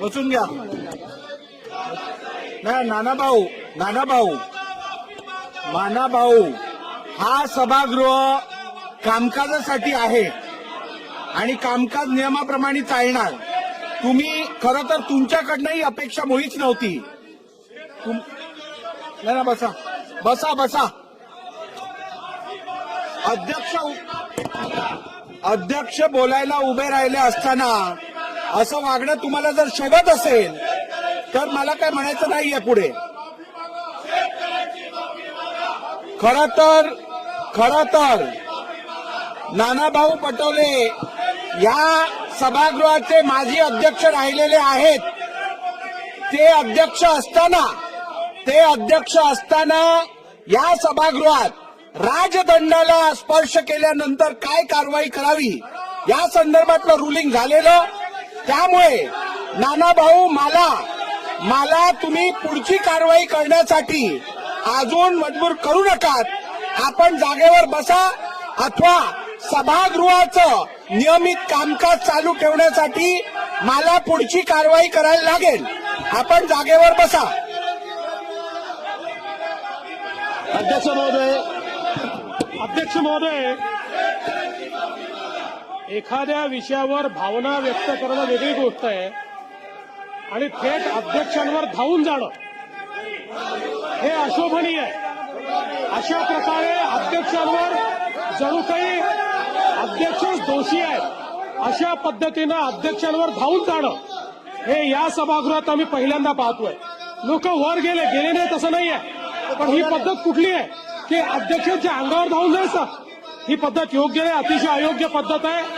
बसून घ्या. नाही नाना भाऊ नाना भाऊ माना भाऊ हा सभागृह कामकाजासाठी आहे आणि कामकाज नियमाप्रमाणे चालणार. तुम्ही खरं तर तुमच्याकडनं ही अपेक्षा मुळीच नव्हती. तुम नाही ना बसा. बसा बसा. अध्यक्ष अध्यक्ष बोलायला उभे राहिले असताना असं वागणं तुम्हाला जर शोभत असेल तर मला काय म्हणायचं नाहीये पुढे खर तर खर तर नानाभाऊ पटोले या सभागृहाचे माजी अध्यक्ष राहिलेले आहेत. ते अध्यक्ष असताना ते अध्यक्ष असताना या सभागृहात राजदंडाला स्पर्श केल्यानंतर काय कारवाई करावी? या संदर्भातलं रुलिंग झालेलं त्यामुळे नाना भाऊ मला मला तुम्ही पुढची कारवाई करण्यासाठी अजून मजबूर करू नका आपण जागेवर बसा अथवा सभागृहाचं नियमित कामकाज चालू ठेवण्यासाठी मला पुढची कारवाई करायला लागेल. आपण जागेवर बसा. अध्यक्ष महोदय अध्यक्ष महोदय एखाद्या विषयावर भावना व्यक्त करणं वेगळी गोष्ट आहे. आणि थेट अध्यक्षांवर धावून जाणं. हे अशोभनीय आहे. अशा प्रकारे अध्यक्षांवर जणू काही अध्यक्षच दोषी आहेत अशा पद्धतीनं अध्यक्षांवर धावून जाणं. हे या सभागृहात आम्ही पहिल्यांदा पाहतोय. लोक वर गेले गेले नाही तसं नाही आहे पण ही पद्धत कुठली आहे? की अध्यक्षांच्या अंगावर धावून जायचं ही पद्धत योग्य नाही अतिशय अयोग्य पद्धत आहे.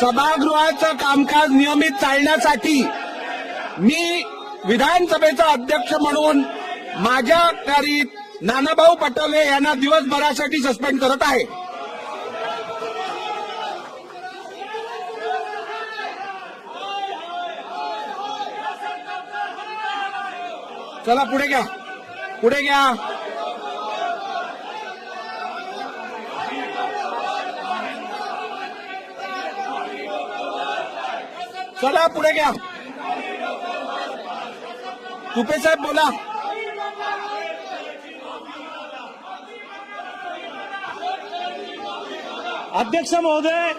सभागृहाचं कामकाज नियमित चालण्यासाठी मी विधानसभेचा अध्यक्ष म्हणून माझ्या अखत्यारीत नानाभाऊ पटोले यांना दिवसभरासाठी सस्पेंड करत आहे. चला पुढे घ्या. पुढे घ्या. चला पुढे घ्या. तुपे साहेब बोला. अध्यक्ष महोदय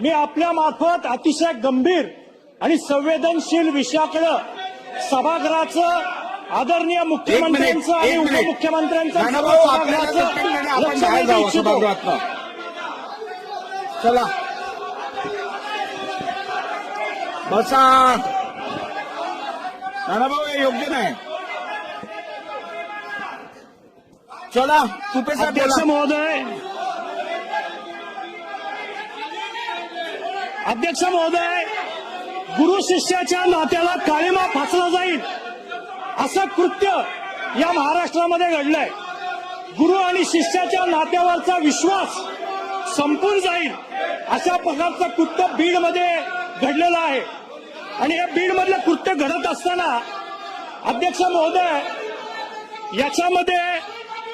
मी आपल्या मार्फत अतिशय गंभीर आणि संवेदनशील विषयाकडे सभागृहाचं आदरणीय मुख्यमंत्र्यांचं आणि. उपमुख्यमंत्र्यांचं सभागृहाचं लक्ष इच्छितो. चला. बसा. नानाभाऊ हे योग्य नाही. चला तुपे साहेब अध्यक्ष बोला महोदय. अध्यक्ष महोदय गुरु शिष्याच्या नात्याला काळीमा फासला जाईल. असं कृत्य या महाराष्ट्रामध्ये घडलंय. गुरु आणि शिष्याच्या नात्यावरचा विश्वास संपून जाईल अशा प्रकारचं कृत्य बीडमध्ये घडलेलं आहे. आणि या बीडमधलं कृत्य घडत असताना अध्यक्ष महोदय याच्यामध्ये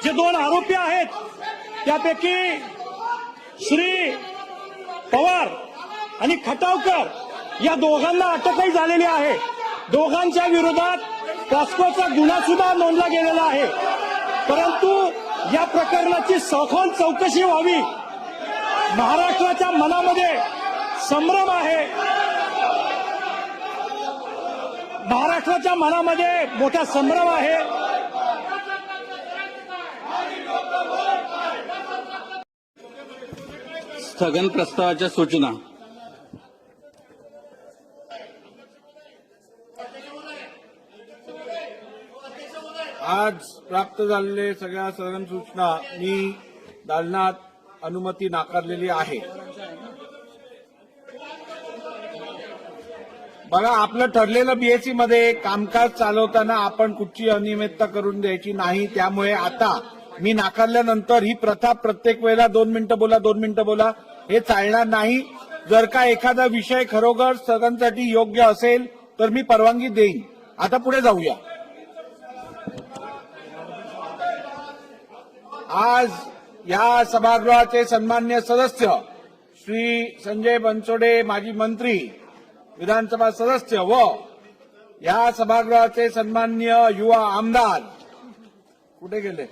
जे दोन आरोपी आहेत त्यापैकी श्री पवार आणि खटावकर या दोघांना अटकही झालेली आहे. दोघांच्या विरोधात पॉस्कोचा गुन्हा सुद्धा नोंदला गेलेला आहे. परंतु या प्रकरणाची सखोल चौकशी व्हावी महाराष्ट्राच्या मनामध्ये संभ्रम आहे. महाराष्ट्राच्या मनामध्ये मोठा संभ्रम आहे. स्थगन प्रस्तावाच्या सूचना. आज प्राप्त झालेले सगळ्या सदन सूचना मी दालनात अनुमती नाकारलेली आहे. बघा आपलं ठरलेलं बीएससी मध्ये कामकाज चालवताना आपण कुठची अनियमितता करून द्यायची नाही त्यामुळे आता मी नाकारल्यानंतर ही प्रथा प्रत्येक वेळेला दोन मिनिटं बोला दोन मिनिटं बोला हे चालणार नाही. जर का एखादा विषय खरोखर सगळ्यांसाठी योग्य असेल तर मी परवानगी देईन. आता पुढे जाऊया. आज या सभागृहाचे सन्मान्य सदस्य श्री संजय बनसोडे माजी मंत्री विधानसभा सदस्य व या सभागृहाचे सन्मान्य युवा आमदार कुठे गेले?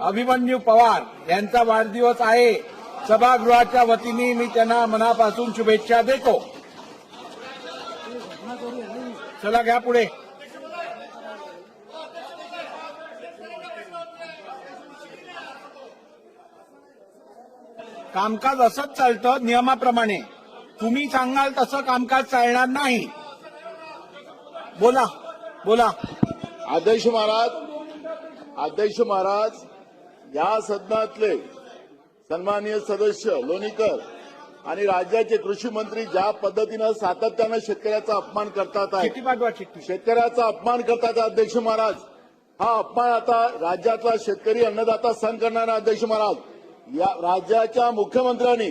अभिमन्यू पवार यांचा वाढदिवस आहे. सभागृहाच्या वतीने मी त्यांना मनापासून शुभेच्छा देतो. चला घ्या पुढे. कामकाज असंच चालतं नियमाप्रमाणे. तुम्ही सांगाल तसं कामकाज चालणार नाही. बोला बोला. अध्यक्ष महाराज अध्यक्ष महाराज या सदनातले सन्माननीय सदस्य लोणीकर आणि राज्याचे कृषी मंत्री ज्या पद्धतीनं सातत्यानं शेतकऱ्याचा अपमान करतात शेतकऱ्याचा अपमान करतात अध्यक्ष महाराज. हा अपमान आता राज्यातला शेतकरी अन्नदाता सहन करणारा अध्यक्ष महाराज. या राज्याच्या मुख्यमंत्र्यांनी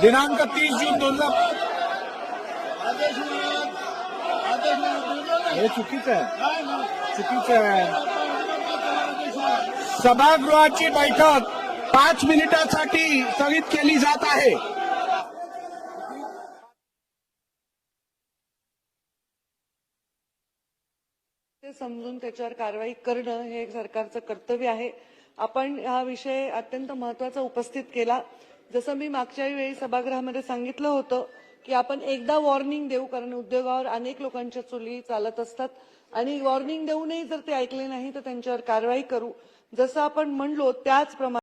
दिनांक तीस जून दोन हजार हे चुकीचं आहे. चुकीचं आहे. सभागृहाची बैठक पाच मिनिटासाठी स्थगित केली जात आहे. ते समजून त्याच्यावर कारवाई करणं हे सरकारचं कर्तव्य आहे. आपण हा विषय अत्यंत महत्त्वाचा उपस्थित केला. जसं मी मागच्या वेळी सभागृहामध्ये सांगितलं होतं की आपण एकदा वॉर्निंग देऊ कारण उद्योगावर अनेक लोकांच्या चुली चालत असतात. आणि वॉर्निंग देऊनही जर ते ऐकले नाही तर त्यांच्यावर कारवाई करू. जसं आपण म्हणलो त्याचप्रमाणे